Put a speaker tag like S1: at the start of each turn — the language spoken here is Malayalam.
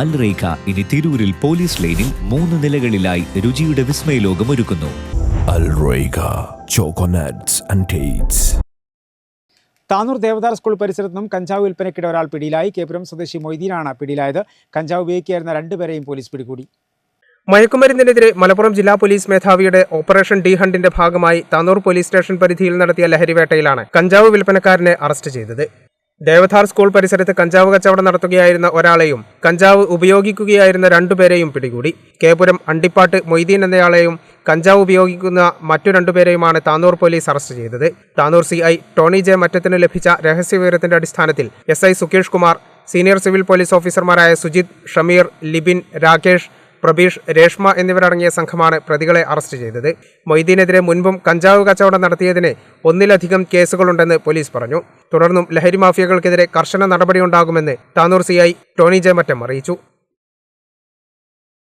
S1: അൽ റേഖ ഇനി തിരൂരിൽ പോലീസ് ലൈനിൽ മൂന്ന് നിലകളിലായി രുചിയുടെ വിസ്മയലോകം ഒരുക്കുന്നു.
S2: താനൂർ ദേവദാർ സ്കൂൾ പരിസരത്ത് നിന്നും കഞ്ചാവ് വിൽപ്പനയ്ക്കിടെ ഒരാൾ പിടിയിലായി. കേപുരം സ്വദേശി മൊയ്തീനാണ് പിടിയിലായത്. കഞ്ചാവ് ഉപയോഗിക്കുകയായിരുന്ന രണ്ടുപേരെയും പോലീസ് പിടികൂടി.
S3: മയക്കുമരുന്നിനെതിരെ മലപ്പുറം ജില്ലാ പോലീസ് മേധാവിയുടെ ഓപ്പറേഷൻ ഡി ഹണ്ടിന്റെ ഭാഗമായി താനൂർ പോലീസ് സ്റ്റേഷൻ പരിധിയിൽ നടത്തിയ ലഹരിവേട്ടയിലാണ് കഞ്ചാവ് വിൽപ്പനക്കാരനെ അറസ്റ്റ് ചെയ്തത്. ദേവധാർ സ്കൂൾ പരിസരത്ത് കഞ്ചാവ് കച്ചവടം നടത്തുകയായിരുന്ന ഒരാളെയും കഞ്ചാവ് ഉപയോഗിക്കുകയായിരുന്ന രണ്ടുപേരെയും പിടികൂടി. കേപുരം അണ്ടിപ്പാട്ട് മൊയ്തീൻ എന്നയാളെയും കഞ്ചാവ് ഉപയോഗിക്കുന്ന മറ്റു രണ്ടുപേരെയുമാണ് താനൂർ പോലീസ് അറസ്റ്റ് ചെയ്തത്. Tanur C I Tony J മറ്റത്തിന് ലഭിച്ച രഹസ്യവിവരത്തിന്റെ അടിസ്ഥാനത്തിൽ S I Sukesh Kumar senior civil police ഓഫീസർമാരായ സുജിത് ഷമീർ ലിബിൻ രാകേഷ് പ്രബീഷ് രേഷ്മ എന്നിവരടങ്ങിയ സംഘമാണ് പ്രതികളെ അറസ്റ്റ് ചെയ്തത്. മൊയ്തീനെതിരെ മുൻപും കഞ്ചാവ് കച്ചവടം നടത്തിയതിന് ഒന്നിലധികം കേസുകളുണ്ടെന്ന് പോലീസ് പറഞ്ഞു. തുടർന്നും ലഹരി മാഫിയകൾക്കെതിരെ കർശന നടപടിയുണ്ടാകുമെന്ന് Tanur CI Tony J Mattam അറിയിച്ചു.